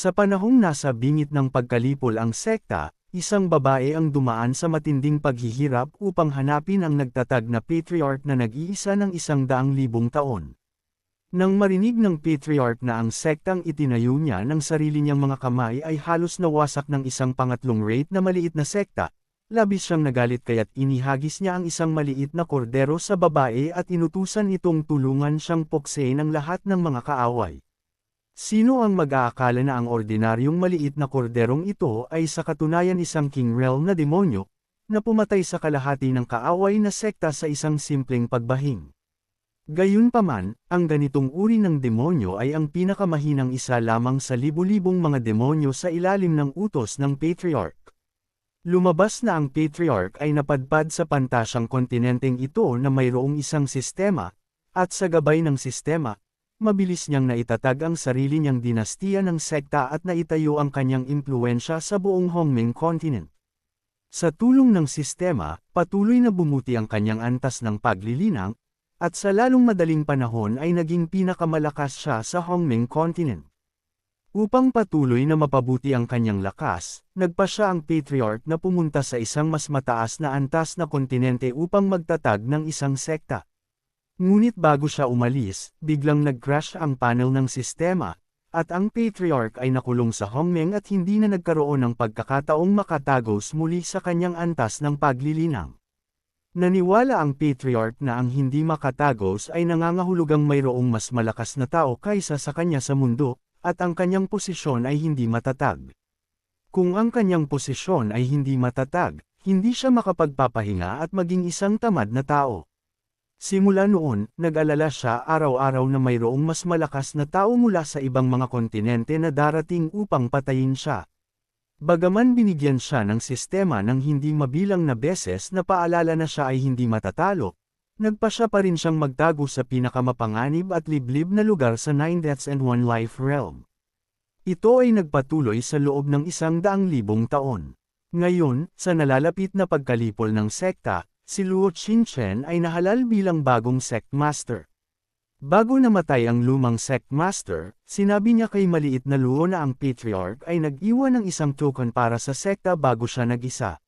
Sa panahong nasa bingit ng pagkalipol ang sekta, isang babae ang dumaan sa matinding paghihirap upang hanapin ang nagtatag na patriarch na nag-iisa ng isang daang libong taon. Nang marinig ng patriarch na ang sektang itinayo niya ng sarili niyang mga kamay ay halos nawasak ng isang pangatlong rate na maliit na sekta, labis siyang nagalit kaya't inihagis niya ang isang maliit na kordero sa babae at inutusan itong tulungan siyang poksein ang lahat ng mga kaaway. Sino ang mag-aakala na ang ordinaryong maliit na korderong ito ay sa katunayan isang king realm na demonyo, na pumatay sa kalahati ng kaaway na sekta sa isang simpleng pagbahing. Gayunpaman, ang ganitong uri ng demonyo ay ang pinakamahinang isa lamang sa libu-libong mga demonyo sa ilalim ng utos ng Patriarch. Lumabas na ang Patriarch ay napadpad sa pantasyang kontinenteng ito na mayroong isang sistema, at sa gabay ng sistema, mabilis niyang naitatag ang sarili niyang dinastiya ng sekta at naitayo ang kanyang impluensya sa buong Hongming continent. Sa tulong ng sistema, patuloy na bumuti ang kanyang antas ng paglilinang, at sa lalong madaling panahon ay naging pinakamalakas siya sa Hongming continent. Upang patuloy na mapabuti ang kanyang lakas, nagpa siya ang patriarch na pumunta sa isang mas mataas na antas na kontinente upang magtatag ng isang sekta. Ngunit bago siya umalis, biglang nag-crash ang panel ng sistema, at ang patriarch ay nakulong sa Hongmeng at hindi na nagkaroon ng pagkakataong makatagos muli sa kanyang antas ng paglilinang. Naniwala ang patriarch na ang hindi makatagos ay nangangahulugang mayroong mas malakas na tao kaysa sa kanya sa mundo, at ang kanyang posisyon ay hindi matatag. Kung ang kanyang posisyon ay hindi matatag, hindi siya makapagpapahinga at maging isang tamad na tao. Simula noon, nag-alala siya araw-araw na mayroong mas malakas na tao mula sa ibang mga kontinente na darating upang patayin siya. Bagaman binigyan siya ng sistema ng hindi mabilang na beses na paalala na siya ay hindi matatalo, nagpa siya pa rin siyang magtago sa pinakamapanganib at liblib na lugar sa Nine Deaths and One Life Realm. Ito ay nagpatuloy sa loob ng isang daang libong taon. Ngayon, sa nalalapit na pagkalipol ng sekta, si Luo Qinchen ay nahalal bilang bagong sect master. Bago namatay ang lumang sect master, sinabi niya kay maliit na luo na ang patriarch ay nag-iwan ng isang token para sa sekta bago siya nag-isa.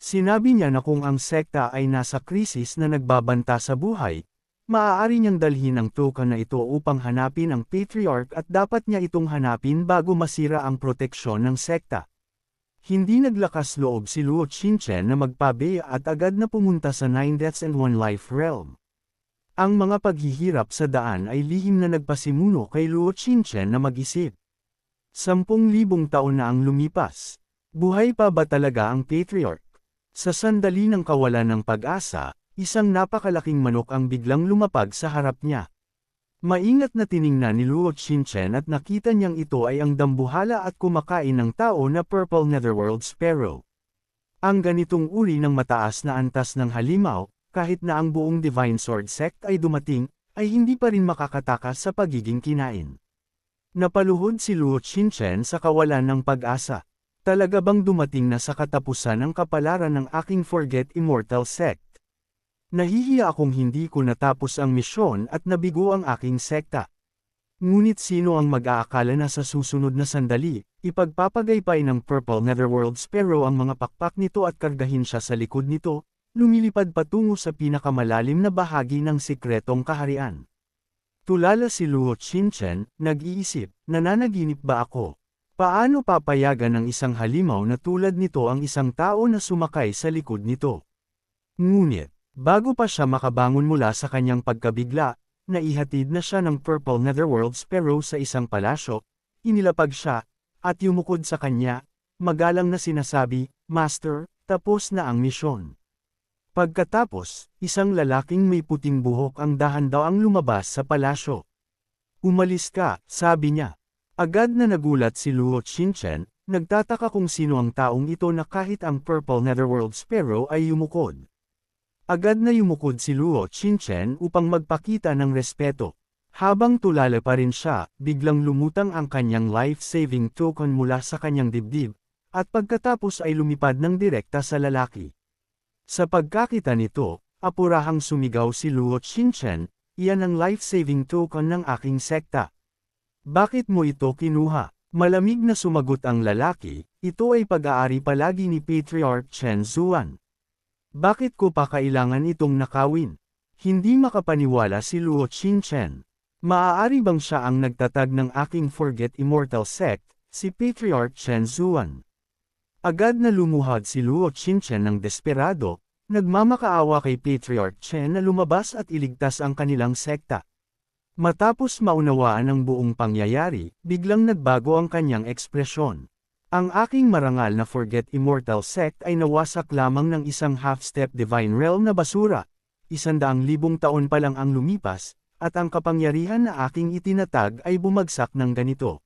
Sinabi niya na kung ang sekta ay nasa krisis na nagbabanta sa buhay, maaari niyang dalhin ang token na ito upang hanapin ang patriarch at dapat niya itong hanapin bago masira ang proteksyon ng sekta. Hindi naglakas loob si Luo Qinchen na magpabeya at agad na pumunta sa Nine Deaths and One Life Realm. Ang mga paghihirap sa daan ay lihim na nagpasimuno kay Luo Qinchen na mag-isip. Sampung libong taon na ang lumipas. Buhay pa ba talaga ang patriarch? Sa sandali ng kawalan ng pag-asa, isang napakalaking manok ang biglang lumapag sa harap niya. Maingat na tiningnan ni Luo Qinchen at nakita niyang ito ay ang dambuhala at kumakain ng tao na Purple Netherworld Sparrow. Ang ganitong uri ng mataas na antas ng halimaw, kahit na ang buong Divine Sword Sect ay dumating, ay hindi pa rin makakatakas sa pagiging kinain. Napaluhod si Luo Qinchen sa kawalan ng pag-asa. Talaga bang dumating na sa katapusan ang kapalaran ng aking Forget Immortal Sect? Nahihiya akong hindi ko natapos ang misyon at nabigo ang aking sekta. Ngunit sino ang mag-aakala na sa susunod na sandali, ipagpapagaypay ng Purple Netherworld Sparrow ang mga pakpak nito at kargahin siya sa likod nito, lumilipad patungo sa pinakamalalim na bahagi ng sikretong kaharian. Tulala si Luo Qinchen, nag-iisip, nananaginip ba ako? Paano papayagan ng isang halimaw na tulad nito ang isang tao na sumakay sa likod nito? Ngunit, bago pa siya makabangon mula sa kanyang pagkabigla, naihatid na siya ng Purple Netherworld Sparrow sa isang palasyo, inilapag siya, at yumukod sa kanya, magalang na sinasabi, Master, tapos na ang misyon. Pagkatapos, isang lalaking may puting buhok ang dahan-daw ang lumabas sa palasyo. Umalis ka, sabi niya. Agad na nagulat si Luo Qinchen, nagtataka kung sino ang taong ito na kahit ang Purple Netherworld Sparrow ay yumukod. Agad na yumukod si Luo Qinchen upang magpakita ng respeto. Habang tulala pa rin siya, biglang lumutang ang kanyang life-saving token mula sa kanyang dibdib, at pagkatapos ay lumipad ng direkta sa lalaki. Sa pagkakita nito, apurahang sumigaw si Luo Qinchen, iyan ang life-saving token ng aking sekta. Bakit mo ito kinuha? Malamig na sumagot ang lalaki, ito ay pag-aari palagi ni Patriarch Chen Zuan. Bakit ko pa kailangan itong nakawin? Hindi makapaniwala si Luo Qinchen. Maaari bang siya ang nagtatag ng aking Forget Immortal sect, si Patriarch Chen Zuan? Agad na lumuhad si Luo Qinchen ng desperado, nagmamakaawa kay Patriarch Chen na lumabas at iligtas ang kanilang sekta. Matapos maunawaan ang buong pangyayari, biglang nagbago ang kanyang ekspresyon. Ang aking marangal na Forget Immortal sect ay nawasak lamang ng isang half-step Divine Realm na basura. Isandaang libong taon pa lang ang lumipas, at ang kapangyarihan na aking itinatag ay bumagsak ng ganito.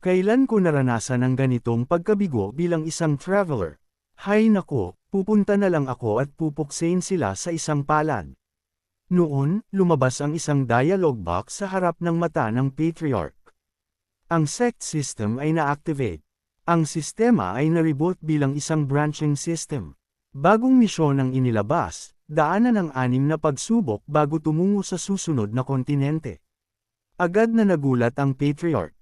Kailan ko naranasan ang ganitong pagkabigo bilang isang traveler? Hay nako, pupunta na lang ako at pupuksain sila sa isang palad. Noon, lumabas ang isang dialogue box sa harap ng mata ng Patriarch. Ang sect system ay na-activate. Ang sistema ay na-reboot bilang isang branching system. Bagong misyon ang inilabas, daanan ang anim na pagsubok bago tumungo sa susunod na kontinente. Agad na nagulat ang Patriarch.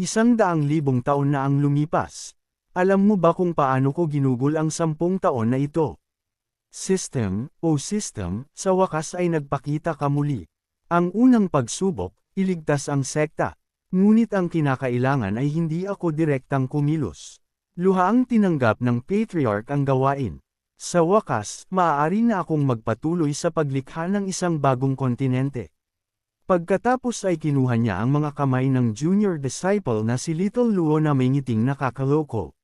Isang daang libong taon na ang lumipas. Alam mo ba kung paano ko ginugol ang sampung taon na ito? System, o system, sa wakas ay nagpakita ka muli. Ang unang pagsubok, iligtas ang sekta. Ngunit ang kinakailangan ay hindi ako direktang kumilos. Luhaang tinanggap ng patriarch ang gawain. Sa wakas, maaari na akong magpatuloy sa paglikha ng isang bagong kontinente. Pagkatapos ay kinuha niya ang mga kamay ng junior disciple na si Little Luo na may ngiting nakakaloko.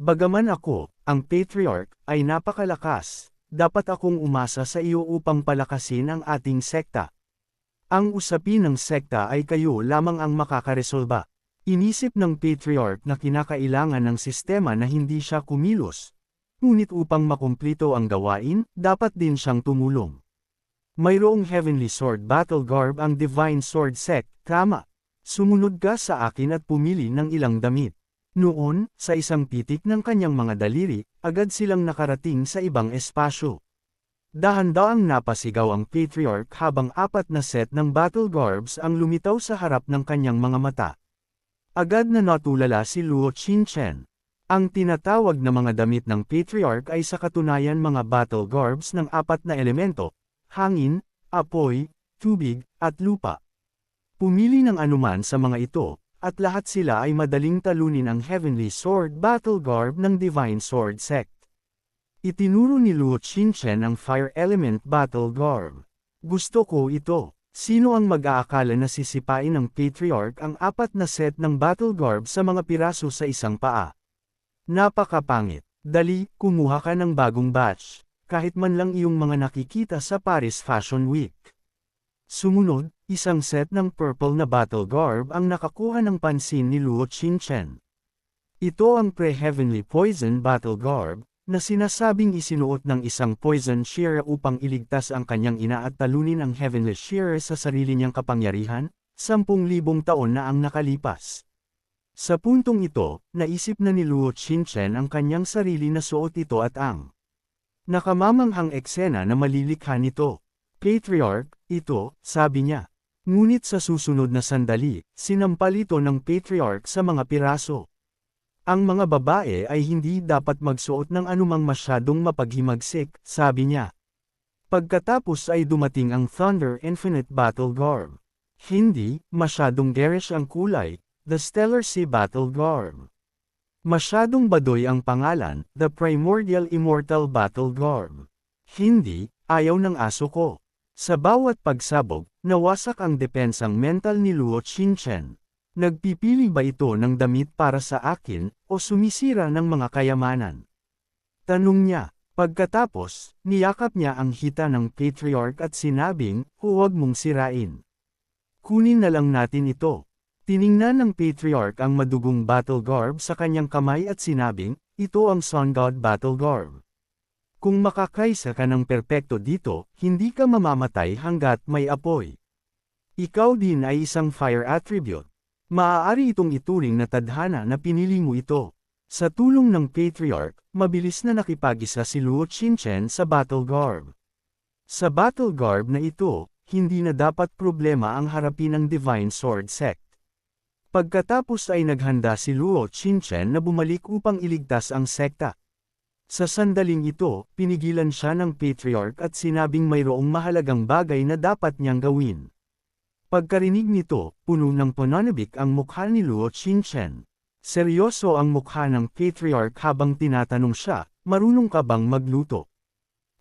Bagaman ako, ang patriarch, ay napakalakas, dapat akong umasa sa iyo upang palakasin ang ating sekta. Ang usapin ng sekta ay kayo lamang ang makakaresolba. Inisip ng patriarch na kinakailangan ng sistema na hindi siya kumilos. Ngunit upang makumplito ang gawain, dapat din siyang tumulong. Mayroong Heavenly Sword Battle Garb ang Divine Sword Sect, tama. Sumunod ka sa akin at pumili ng ilang damit. Noon, sa isang pitik ng kanyang mga daliri, agad silang nakarating sa ibang espasyo. Dahan-daang napasigaw ang patriarch habang apat na set ng battle garbs ang lumitaw sa harap ng kanyang mga mata. Agad na natulala si Luo Qinchen. Ang tinatawag na mga damit ng patriarch ay sa katunayan mga battle garbs ng apat na elemento, hangin, apoy, tubig, at lupa. Pumili ng anuman sa mga ito, at lahat sila ay madaling talunin ang Heavenly Sword Battle Garb ng Divine Sword Sect. Itinuro ni Luo Qinchen ang Fire Element Battle Garb. Gusto ko ito. Sino ang mag-aakala na sisipain ng Patriarch ang apat na set ng Battle Garb sa mga piraso sa isang paa? Napakapangit. Dali, kumuha ka ng bagong batch, kahit man lang iyong mga nakikita sa Paris Fashion Week. Sumunod, isang set ng purple na battle garb ang nakakuha ng pansin ni Luo Qinchen. Ito ang pre-heavenly poison battle garb, na sinasabing isinuot ng isang poison shearer upang iligtas ang kanyang ina at talunin ang heavenly shearer sa sarili niyang kapangyarihan, sampung libong taon na ang nakalipas. Sa puntong ito, naisip na ni Luo Qinchen ang kanyang sarili na suot ito at ang nakamamanghang eksena na malilikha nito. Patriarch, ito, sabi niya. Ngunit sa susunod na sandali, sinampal ito ng patriarch sa mga piraso. Ang mga babae ay hindi dapat magsuot ng anumang masyadong mapaghimagsik, sabi niya. Pagkatapos ay dumating ang Thunder Infinite Battle Garb. Hindi, masyadong garish ang kulay, the Stellar Sea Battle Garb. Masyadong badoy ang pangalan, the Primordial Immortal Battle Garb. Hindi, ayaw ng aso ko. Sa bawat pagsabog, nawasak ang depensang mental ni Luo Qinchen. Nagpipili ba ito ng damit para sa akin, o sumisira ng mga kayamanan? Tanong niya. Pagkatapos, niyakap niya ang hita ng patriarch at sinabing, huwag mong sirain. Kunin na lang natin ito. Tiningnan ng patriarch ang madugong battle garb sa kanyang kamay at sinabing, ito ang Sun God battle garb. Kung makakaisa ka ng perpekto dito, hindi ka mamamatay hanggat may apoy. Ikaw din ay isang fire attribute. Maaari itong ituring na tadhana na pinili mo ito. Sa tulong ng Patriarch, mabilis na nakipag-isa si Luo Qinchen sa Battle Garb. Sa Battle Garb na ito, hindi na dapat problema ang harapin ng Divine Sword Sect. Pagkatapos ay naghanda si Luo Chinchen na bumalik upang iligtas ang sekta. Sa sandaling ito, pinigilan siya ng patriarch at sinabing mayroong mahalagang bagay na dapat niyang gawin. Pagkarinig nito, puno ng pananabik ang mukha ni Luo Chinchen. Seryoso ang mukha ng patriarch habang tinatanong siya, marunong ka bang magluto?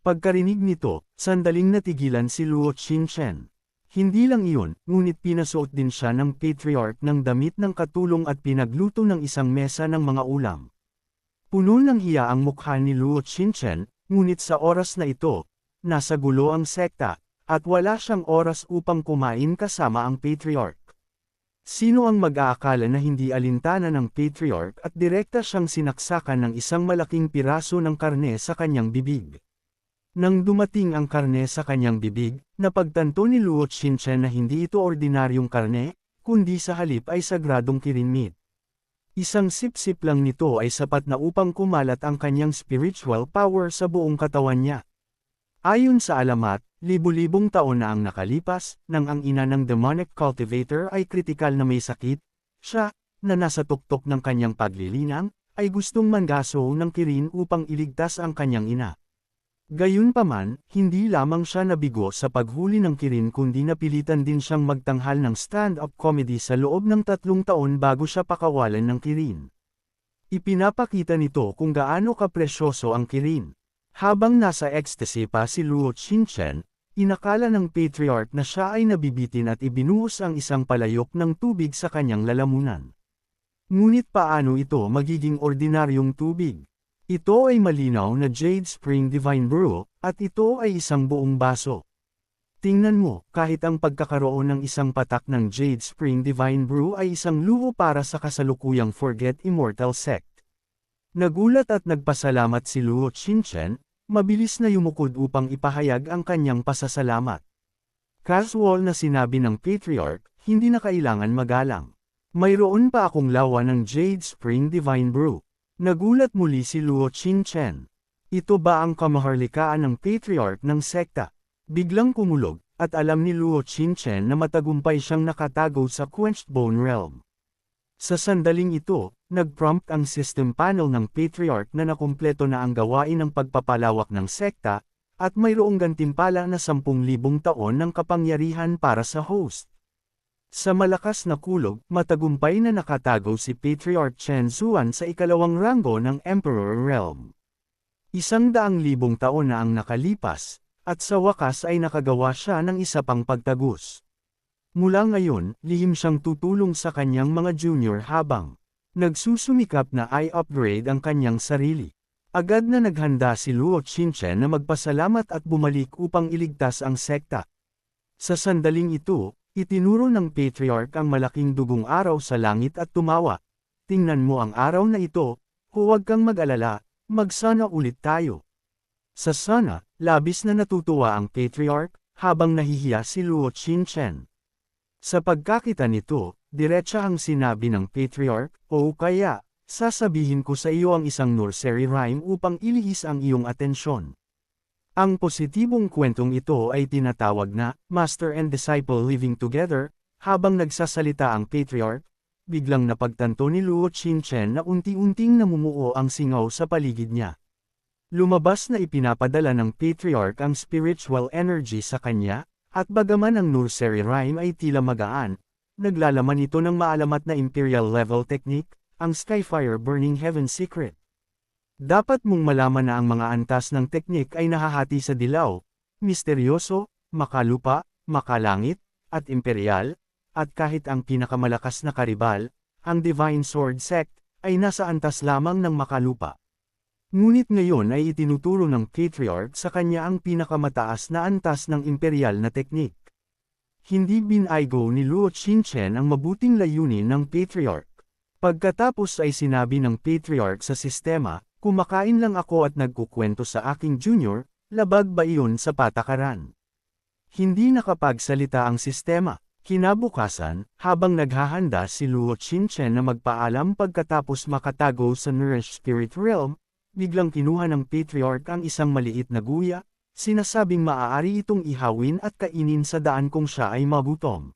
Pagkarinig nito, sandaling natigilan si Luo Chinchen. Hindi lang iyon, ngunit pinasuot din siya ng patriarch ng damit ng katulong at pinagluto ng isang mesa ng mga ulam. Puno ng hiya ang mukha ni Luo Chinchen, ngunit sa oras na ito, nasa gulo ang sekta, at wala siyang oras upang kumain kasama ang patriarch. Sino ang mag-aakala na hindi alintana ng patriarch at direkta siyang sinaksakan ng isang malaking piraso ng karne sa kanyang bibig? Nang dumating ang karne sa kanyang bibig, napagtanto ni Luo Xinchen na hindi ito ordinaryong karne, kundi sa halip ay sagradong kirinmit. Isang sip-sip lang nito ay sapat na upang kumalat ang kanyang spiritual power sa buong katawan niya. Ayon sa alamat, libu-libong taon na ang nakalipas, nang ang ina ng demonic cultivator ay kritikal na may sakit, siya, na nasa tuktok ng kanyang paglilinang, ay gustong mangaso ng kirin upang iligtas ang kanyang ina. Gayunpaman, hindi lamang siya nabigo sa paghuli ng Kirin kundi napilitan din siyang magtanghal ng stand-up comedy sa loob ng tatlong taon bago siya pakawalan ng Kirin. Ipinapakita nito kung gaano kapresyoso ang Kirin. Habang nasa ecstasy pa si Luo Chinchen, inakala ng patriarch na siya ay nabibitin at ibinuhos ang isang palayok ng tubig sa kanyang lalamunan. Ngunit paano ito magiging ordinaryong tubig? Ito ay malinaw na Jade Spring Divine Brew, at ito ay isang buong baso. Tingnan mo, kahit ang pagkakaroon ng isang patak ng Jade Spring Divine Brew ay isang luho para sa kasalukuyang Forget Immortal Sect. Nagulat at nagpasalamat si Luo Chinchen, mabilis na yumukod upang ipahayag ang kanyang pasasalamat. Casual na sinabi ng Patriarch, hindi na kailangan magalang. Mayroon pa akong lawa ng Jade Spring Divine Brew. Nagulat muli si Luo Chinchen. Ito ba ang kamaharlikaan ng patriarch ng sekta? Biglang kumulog, at alam ni Luo Chinchen na matagumpay siyang nakatago sa Quenched Bone Realm. Sa sandaling ito, nag-prompt ang system panel ng patriarch na nakumpleto na ang gawain ng pagpapalawak ng sekta, at mayroong gantimpala na 10,000 taon ng kapangyarihan para sa host. Sa malakas na kulog, matagumpay na nakatago si Patriarch Chen Zuan sa ikalawang ranggo ng Emperor Realm. Isang daang libong taon na ang nakalipas, at sa wakas ay nakagawa siya ng isa pang pagtagus. Mula ngayon, lihim siyang tutulong sa kanyang mga junior habang nagsusumikap na i-upgrade ang kanyang sarili. Agad na naghanda si Luo Chinchen na magpasalamat at bumalik upang iligtas ang sekta. Sa sandaling ito, Itinuro ng patriarch ang malaking dugong araw sa langit at tumawa. Tingnan mo ang araw na ito, huwag kang mag-alala, magsana ulit tayo. Sa sana, labis na natutuwa ang patriarch, habang nahihiya si Luo Chinchen. Sa pagkakita nito, diretsa ang sinabi ng patriarch, o kaya, sasabihin ko sa iyo ang isang nursery rhyme upang ilihis ang iyong atensyon. Ang positibong kwentong ito ay tinatawag na Master and Disciple Living Together, habang nagsasalita ang patriarch, biglang napagtanto ni Luo Chinchen na unti-unting namumuo ang singaw sa paligid niya. Lumabas na ipinapadala ng patriarch ang spiritual energy sa kanya, at bagaman ang nursery rhyme ay tila magaan, naglalaman ito ng maalamat na imperial level technique, ang Skyfire Burning Heaven Secret. Dapat mong malaman na ang mga antas ng teknik ay nahahati sa dilaw, misteryoso, makalupa, makalangit, at imperial, at kahit ang pinakamalakas na karibal, ang Divine Sword Sect, ay nasa antas lamang ng makalupa. Ngunit ngayon ay itinuturo ng Patriarch sa kanya ang pinakamataas na antas ng imperial na teknik. Hindi binaygo ni Luo Chinchen ang mabuting layunin ng Patriarch. Pagkatapos ay sinabi ng Patriarch sa sistema, Kumakain lang ako at nagkukwento sa aking junior, labag ba iyon sa patakaran? Hindi nakapagsalita ang sistema. Kinabukasan, habang naghahanda si Luo Chinchen na magpaalam pagkatapos makatago sa Nourish Spirit Realm, biglang kinuha ng Patriarch ang isang maliit na guya, sinasabing maaari itong ihawin at kainin sa daan kung siya ay magutom.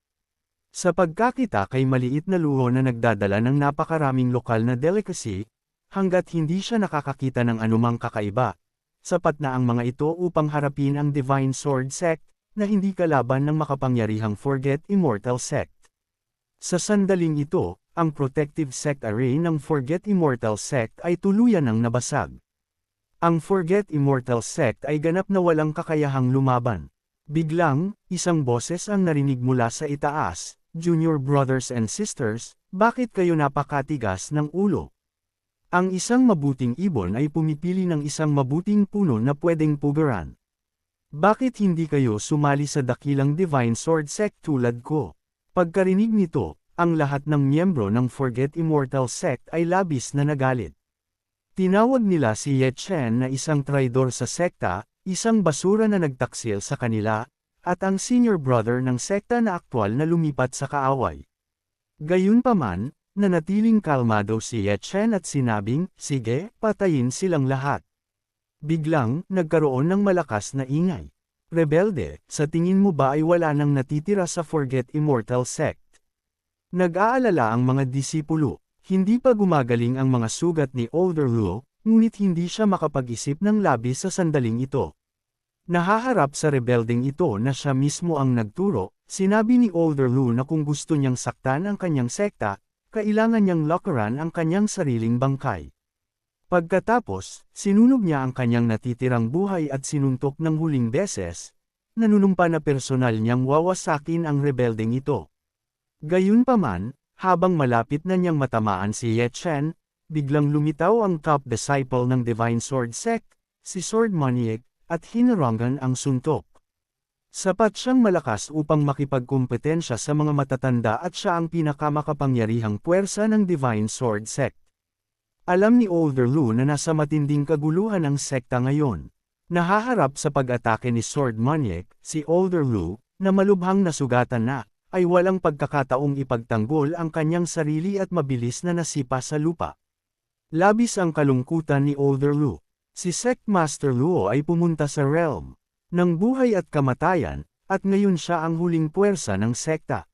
Sa pagkakita kay maliit na luho na nagdadala ng napakaraming lokal na delicacy, hanggat hindi siya nakakakita ng anumang kakaiba, sapat na ang mga ito upang harapin ang Divine Sword Sect, na hindi kalaban ng makapangyarihang Forget Immortal Sect. Sa sandaling ito, ang protective sect array ng Forget Immortal Sect ay tuluyan ng nabasag. Ang Forget Immortal Sect ay ganap na walang kakayahang lumaban. Biglang, isang boses ang narinig mula sa itaas, Junior brothers and sisters, bakit kayo napakatigas ng ulo? Ang isang mabuting ibon ay pumipili ng isang mabuting puno na pwedeng pugaran. Bakit hindi kayo sumali sa dakilang Divine Sword Sect tulad ko? Pagkarinig nito, ang lahat ng miyembro ng Forget Immortal Sect ay labis na nagalit. Tinawag nila si Ye Chen na isang traidor sa sekta, isang basura na nagtaksil sa kanila, at ang senior brother ng sekta na aktwal na lumipat sa kaaway. Gayunpaman, nanatiling kalmado si Ye Chen at sinabing, sige, patayin silang lahat. Biglang, nagkaroon ng malakas na ingay. Rebelde, sa tingin mo ba ay wala nang natitira sa Forget Immortal Sect? Nag-aalala ang mga disipulo, hindi pa gumagaling ang mga sugat ni Older Luo, ngunit hindi siya makapag-isip ng labis sa sandaling ito. Nahaharap sa rebelding ito na siya mismo ang nagturo, sinabi ni Older Lu na kung gusto niyang saktan ang kanyang sekta, kailangan niyang lockeran ang kanyang sariling bangkay. Pagkatapos, sinunog niya ang kanyang natitirang buhay at sinuntok ng huling beses, nanunumpa na personal niyang wawasakin ang rebelding ito. Gayunpaman, habang malapit na niyang matamaan si Ye Chen, biglang lumitaw ang top disciple ng Divine Sword Sect, si Sword Maniac, at hinarangan ang suntok. Sapat siyang malakas upang makipagkumpetensya sa mga matatanda at siya ang pinakamakapangyarihang puwersa ng Divine Sword Sect. Alam ni Older Lu na nasa matinding kaguluhan ang sekta ngayon. Nahaharap sa pag-atake ni Sword Maniac, si Older Lu, na malubhang nasugatan na, ay walang pagkakataong ipagtanggol ang kanyang sarili at mabilis na nasipa sa lupa. Labis ang kalungkutan ni Older Lu. Si Sect Master Luo ay pumunta sa realm ng buhay at kamatayan, at ngayon siya ang huling puwersa ng sekta.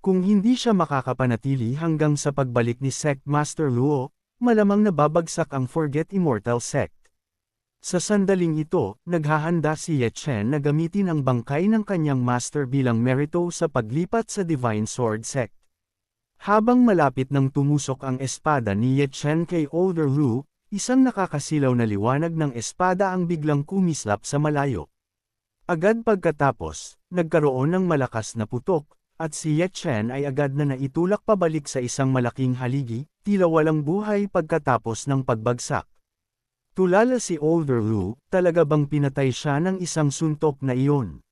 Kung hindi siya makakapanatili hanggang sa pagbalik ni Sect Master Luo, malamang nababagsak ang Forget Immortal Sect. Sa sandaling ito, naghahanda si Ye Chen na gamitin ang bangkay ng kanyang master bilang merito sa paglipat sa Divine Sword Sect. Habang malapit nang tumusok ang espada ni Ye Chen kay Older Lu, isang nakakasilaw na liwanag ng espada ang biglang kumislap sa malayo. Agad pagkatapos, nagkaroon ng malakas na putok, at si Ye Chen ay agad na naitulak pabalik sa isang malaking haligi, tila walang buhay pagkatapos ng pagbagsak. Tulala si Older Lu, talaga bang pinatay siya ng isang suntok na iyon?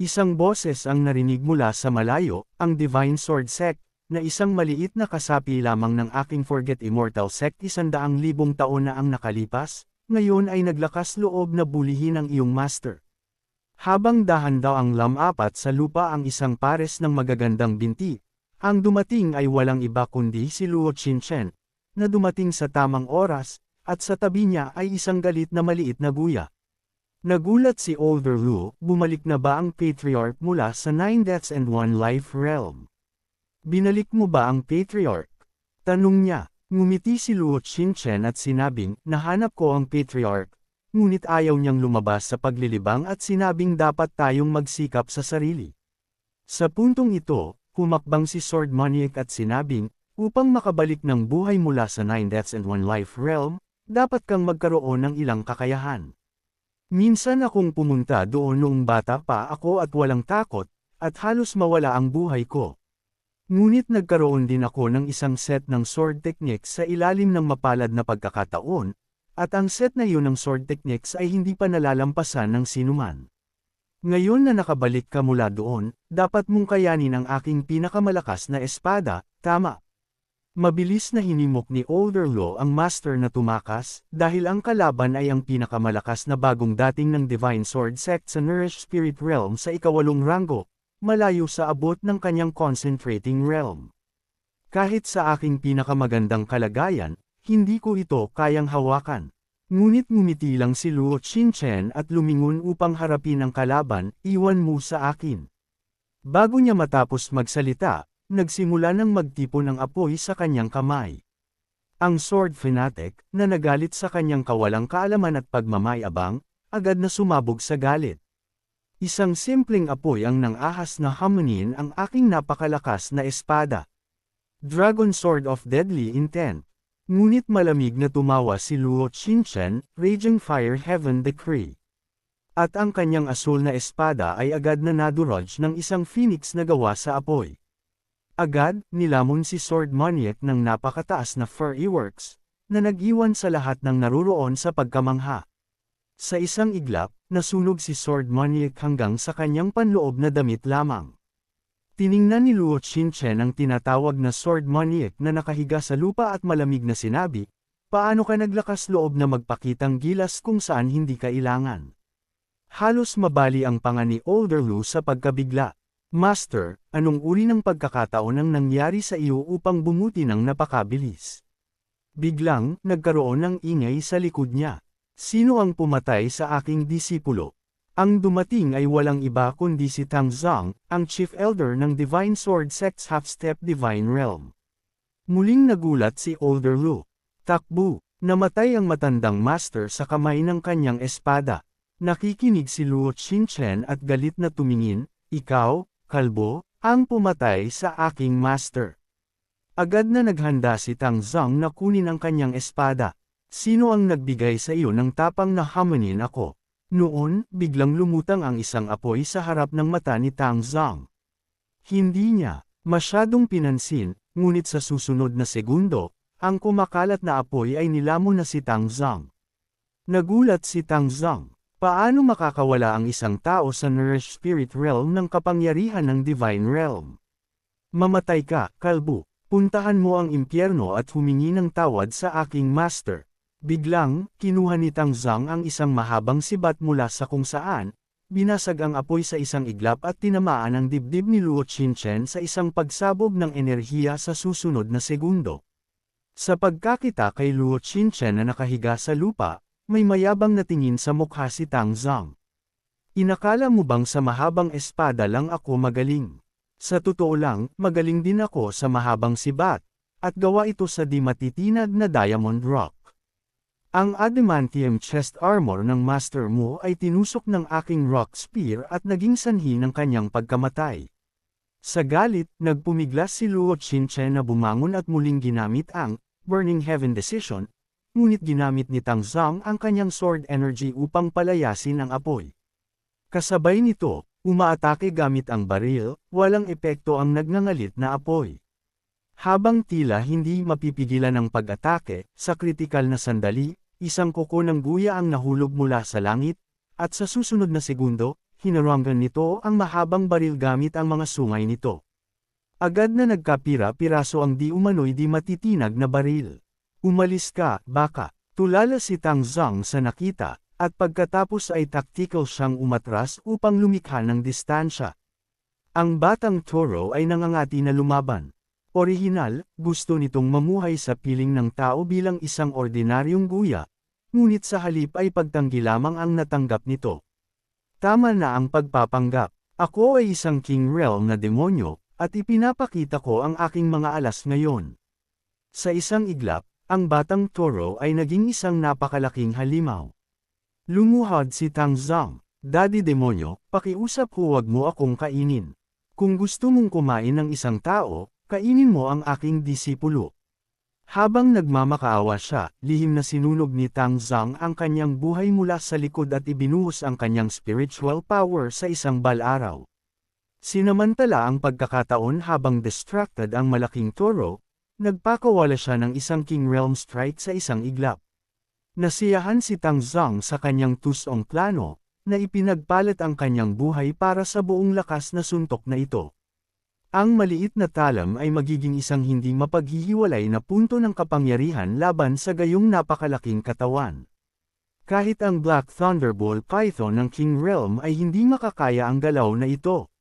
Isang boses ang narinig mula sa malayo, ang Divine Sword Sect, na isang maliit na kasapi lamang ng aking Forget Immortal Sect isandaang libong taon na ang nakalipas, ngayon ay naglakas loob na bulihin ang iyong master. Habang dahan daw ang lamapat sa lupa ang isang pares ng magagandang binti, ang dumating ay walang iba kundi si Luo Chinchen, na dumating sa tamang oras, at sa tabi niya ay isang galit na maliit na guya. Nagulat si Older Lu, bumalik na ba ang Patriarch mula sa Nine Deaths and One Life realm? Binalik mo ba ang Patriarch? Tanong niya, ngumiti si Luo Chinchen at sinabing, nahanap ko ang Patriarch, ngunit ayaw niyang lumabas sa paglilibang at sinabing dapat tayong magsikap sa sarili. Sa puntong ito, humakbang si Sword Maniac at sinabing, upang makabalik ng buhay mula sa Nine Deaths and One Life realm, dapat kang magkaroon ng ilang kakayahan. Minsan akong pumunta doon noong bata pa ako at walang takot, at halos mawala ang buhay ko. Ngunit nagkaroon din ako ng isang set ng sword techniques sa ilalim ng mapalad na pagkakataon, at ang set na yun ng sword techniques ay hindi pa nalalampasan ng sinuman. Ngayon na nakabalik ka mula doon, dapat mong kayanin ang aking pinakamalakas na espada, tama. Mabilis na hinimok ni Older Law ang master na tumakas, dahil ang kalaban ay ang pinakamalakas na bagong dating ng Divine Sword Sect sa Nourish Spirit Realm sa ikawalong rango, malayo sa abot ng kanyang concentrating realm. Kahit sa aking pinakamagandang kalagayan, hindi ko ito kayang hawakan. Ngunit ngumiti lang si Luo Chinchen at lumingon upang harapin ang kalaban, iwan mo sa akin. Bago niya matapos magsalita, nagsimula ng magtipon ng apoy sa kanyang kamay. Ang sword fanatic, na nagalit sa kanyang kawalang kaalaman at pagmamayabang, agad na sumabog sa galit. Isang simpleng apoy ang nang-ahas na hamunin ang aking napakalakas na espada. Dragon Sword of Deadly Intent. Ngunit malamig na tumawa si Luo Chinchen, Raging Fire Heaven Decree. At ang kanyang asul na espada ay agad na nadurodge ng isang phoenix na gawa sa apoy. Agad, nilamon si Sword Maniac ng napakataas na furry works, na nag-iwan sa lahat ng naruroon sa pagkamangha. Sa isang iglap, nasunog si Sword Maniac hanggang sa kanyang panloob na damit lamang. Tiningnan ni Luo Chinchen ang tinatawag na Sword Maniac na nakahiga sa lupa at malamig na sinabi, Paano ka naglakas loob na magpakitang gilas kung saan hindi kailangan? Halos mabali ang panga ni Older Lu sa pagkabigla. Master, anong uri ng pagkakataon ang nangyari sa iyo upang bumuti ng napakabilis? Biglang, nagkaroon ng ingay sa likod niya. Sino ang pumatay sa aking disipulo? Ang dumating ay walang iba kundi si Tang Zhang, ang Chief Elder ng Divine Sword Sect's Half-Step Divine Realm. Muling nagulat si Older Lu. Takbu, namatay ang matandang master sa kamay ng kanyang espada. Nakikinig si Luo Chinchen at galit na tumingin, ikaw, kalbo, ang pumatay sa aking master. Agad na naghanda si Tang Zhang na kunin ang kanyang espada. Sino ang nagbigay sa iyo ng tapang na hamanin ako? Noon, biglang lumutang ang isang apoy sa harap ng mata ni Tang Zhang. Hindi niya, masyadong pinansin, ngunit sa susunod na segundo, ang kumakalat na apoy ay nilamon na si Tang Zhang. Nagulat si Tang Zhang. Paano makakawala ang isang tao sa Nourish Spirit Realm ng kapangyarihan ng Divine Realm? Mamatay ka, kalbo. Puntahan mo ang impyerno at humingi ng tawad sa aking master. Biglang, kinuha ni Tang Zhang ang isang mahabang sibat mula sa kung saan, binasag ang apoy sa isang iglap at tinamaan ang dibdib ni Luo Chinchen sa isang pagsabog ng enerhiya sa susunod na segundo. Sa pagkakita kay Luo Chinchen na nakahiga sa lupa, may mayabang na tingin sa mukha si Tang Zhang. Inakala mo bang sa mahabang espada lang ako magaling? Sa totoo lang, magaling din ako sa mahabang sibat, at gawa ito sa di matitinag na diamond rock. Ang adamantium chest armor ng master mo ay tinusok ng aking rock spear at naging sanhi ng kanyang pagkamatay. Sa galit, nagpumiglas si Luo Chinchen na bumangon at muling ginamit ang Burning Heaven Decision ngunit ginamit ni Tang Zhang ang kanyang sword energy upang palayasin ang apoy. Kasabay nito, umaatake gamit ang baril, walang epekto ang nagngangalit na apoy. Habang tila hindi mapipigilan ang pag-atake, sa kritikal na sandali, isang kuko ng guya ang nahulog mula sa langit, at sa susunod na segundo, hinaranggan nito ang mahabang baril gamit ang mga sungay nito. Agad na nagkapira-piraso ang di umano'y di matitinag na baril. Umalis ka, baka. Tulala si Tang Zhang sa nakita, at pagkatapos ay tactical siyang umatras upang lumikha ng distansya. Ang batang Toro ay nangangati na lumaban. Orihinal, gusto nitong mamuhay sa piling ng tao bilang isang ordinaryong guya, ngunit sa halip ay pagtanggi lamang ang natanggap nito. Tama na ang pagpapanggap. Ako ay isang King Realm na demonyo, at ipinapakita ko ang aking mga alas ngayon. Sa isang iglap, ang batang toro ay naging isang napakalaking halimaw. Lumuhad si Tang Zhang, Daddy Demonyo, pakiusap huwag mo akong kainin. Kung gusto mong kumain ng isang tao, kainin mo ang aking disipulo. Habang nagmamakaawa siya, lihim na sinunog ni Tang Zhang ang kanyang buhay mula sa likod at ibinuhos ang kanyang spiritual power sa isang balaraw. Sinamantala ang pagkakataon habang distracted ang malaking toro, Nagpakawala siya ng isang King Realm Strike sa isang iglap. Nasiyahan si Tang Zhang sa kanyang tusong plano, na ipinagpalit ang kanyang buhay para sa buong lakas na suntok na ito. Ang maliit na talam ay magiging isang hindi mapaghihiwalay na punto ng kapangyarihan laban sa gayong napakalaking katawan. Kahit ang Black Thunderbolt Python ng King Realm ay hindi makakaya ang galaw na ito.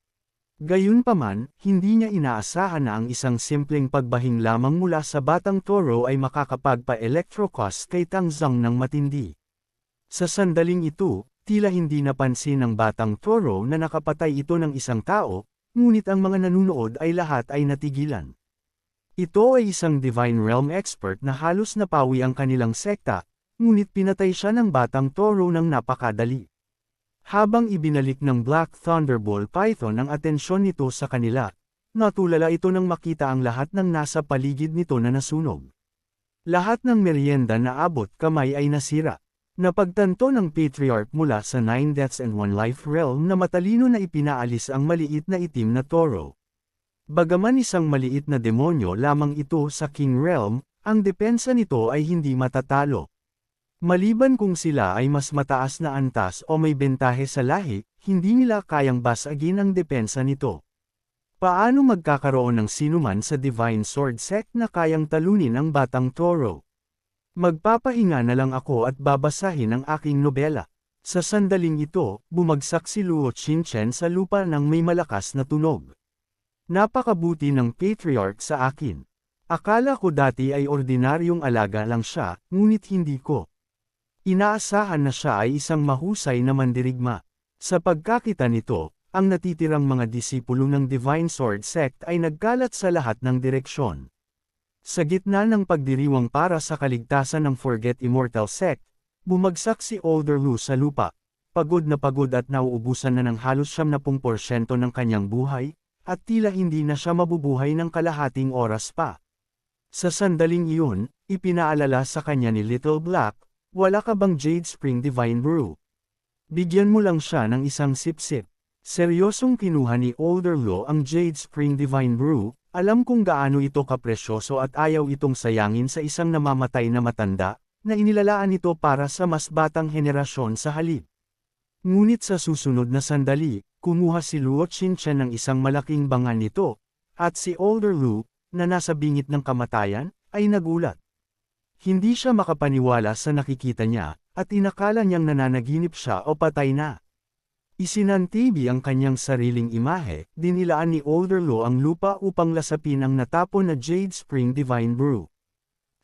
Gayunpaman, hindi niya inaasahan na ang isang simpleng pagbahing lamang mula sa batang toro ay makakapagpa-electrocust kay Tangzang ng matindi. Sa sandaling ito, tila hindi napansin ng batang toro na nakapatay ito ng isang tao, ngunit ang mga nanunood ay lahat ay natigilan. Ito ay isang Divine Realm expert na halos napawi ang kanilang sekta, ngunit pinatay siya ng batang toro ng napakadali. Habang ibinalik ng Black Thunderbolt Python ang atensyon nito sa kanila, natulala ito nang makita ang lahat ng nasa paligid nito na nasunog. Lahat ng merienda na abot kamay ay nasira. Napagtanto ng Patriarch mula sa Nine Deaths and One Life realm na matalino na ipinaalis ang maliit na itim na toro. Bagaman isang maliit na demonyo lamang ito sa King Realm, ang depensa nito ay hindi matatalo. Maliban kung sila ay mas mataas na antas o may bentahe sa lahi, hindi nila kayang basagin ang depensa nito. Paano magkakaroon ng sinuman sa Divine Sword Sect na kayang talunin ang Batang Toro? Magpapahinga na lang ako at babasahin ang aking nobela. Sa sandaling ito, bumagsak si Luo Chinchen sa lupa ng may malakas na tunog. Napakabuti ng patriarch sa akin. Akala ko dati ay ordinaryong alaga lang siya, ngunit hindi ko. Inaasahan na siya ay isang mahusay na mandirigma. Sa pagkakita nito, ang natitirang mga disipulo ng Divine Sword Sect ay nagkalat sa lahat ng direksyon. Sa gitna ng pagdiriwang para sa kaligtasan ng Forget Immortal Sect, bumagsak si Older Lu sa lupa. Pagod na pagod at nauubusan na ng halos 70% ng kanyang buhay, at tila hindi na siya mabubuhay ng kalahating oras pa. Sa sandaling iyon, ipinaalala sa kanya ni Little Black, wala ka bang Jade Spring Divine Brew? Bigyan mo lang siya ng isang sip-sip. Seryosong kinuha ni Older Law ang Jade Spring Divine Brew, alam kung gaano ito kapresyoso at ayaw itong sayangin sa isang namamatay na matanda, na inilalaan ito para sa mas batang henerasyon sa halip. Ngunit sa susunod na sandali, kumuha si Luo Chinchen ng isang malaking bangan nito, at si Older Lu, na nasa bingit ng kamatayan, ay nagulat. Hindi siya makapaniwala sa nakikita niya, at inakala niyang nananaginip siya o patay na. Isinantibi ang kanyang sariling imahe, dinilaan ni Older Lu ang lupa upang lasapin ang natapon na Jade Spring Divine Brew.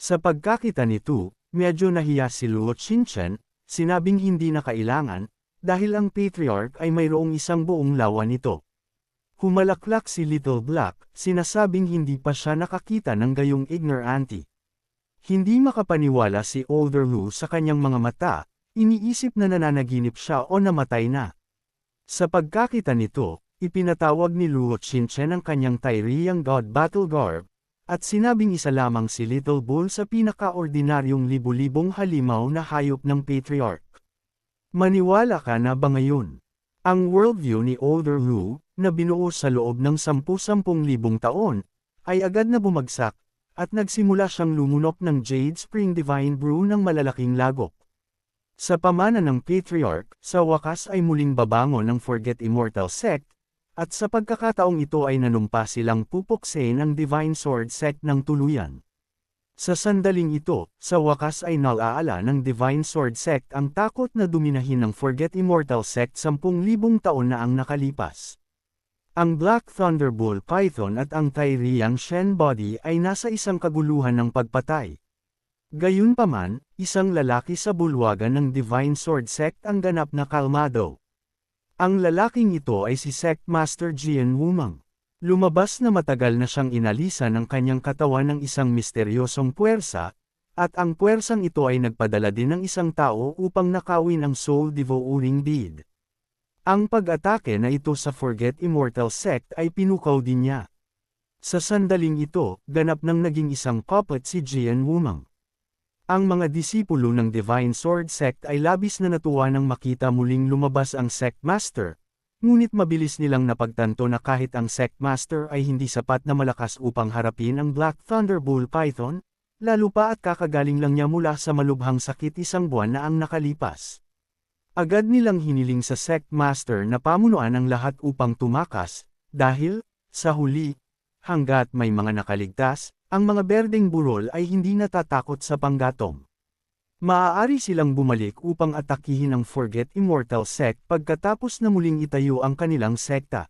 Sa pagkakita nito, medyo nahiya si Luo Chinchen, sinabing hindi na kailangan, dahil ang patriarch ay mayroong isang buong lawa nito. Humalaklak si Little Black, sinasabing hindi pa siya nakakita ng gayong ignorante. Hindi makapaniwala si Older Lu sa kanyang mga mata, iniisip na nananaginip siya o namatay na. Sa pagkakita nito, ipinatawag ni Luo Chinchen ang kanyang Tyrian God Battle Garb, at sinabing isa lamang si Little Bull sa pinakaordinaryong libu-libong halimaw na hayop ng Patriarch. Maniwala ka na ba ngayon? Ang worldview ni Older Lu, na binuo sa loob ng 10-10 libong taon, ay agad na bumagsak, at nagsimula siyang lumunok ng Jade Spring Divine Brew ng malalaking lagok. Sa pamana ng Patriarch, sa wakas ay muling babangon ng Forget Immortal Sect, at sa pagkakataong ito ay nanumpa silang pupuksin ang Divine Sword Sect ng tuluyan. Sa sandaling ito, sa wakas ay nalaala ng Divine Sword Sect ang takot na duminahin ng Forget Immortal Sect 10,000 taon na ang nakalipas. Ang Black Thunderbolt Python at ang Tyrian Shen Body ay nasa isang kaguluhan ng pagpatay. Gayunpaman, isang lalaki sa bulwagan ng Divine Sword Sect ang ganap na kalmado. Ang lalaking ito ay si Sect Master Jian Wumang. Lumabas na matagal na siyang inalisa ng kanyang katawan ng isang misteryosong puwersa, at ang puwersang ito ay nagpadala din ng isang tao upang nakawin ang Soul Devouring Bead. Ang pag-atake na ito sa Forget Immortal Sect ay pinukaw din niya. Sa sandaling ito, ganap nang naging isang puppet si Jian Wumang. Ang mga disipulo ng Divine Sword Sect ay labis na natuwa nang makita muling lumabas ang Sect Master, Ngunit mabilis nilang napagtanto na kahit ang Sect Master ay hindi sapat na malakas upang harapin ang Black Thunder Bull Python, lalo pa at kakagaling lang niya mula sa malubhang sakit isang buwan na ang nakalipas. Agad nilang hiniling sa Sect Master na pamunuan ang lahat upang tumakas, dahil, sa huli, hanggat may mga nakaligtas, ang mga berdeng burol ay hindi natatakot sa panggatong. Maaari silang bumalik upang atakihin ang Forget Immortal Sect pagkatapos na muling itayo ang kanilang sekta.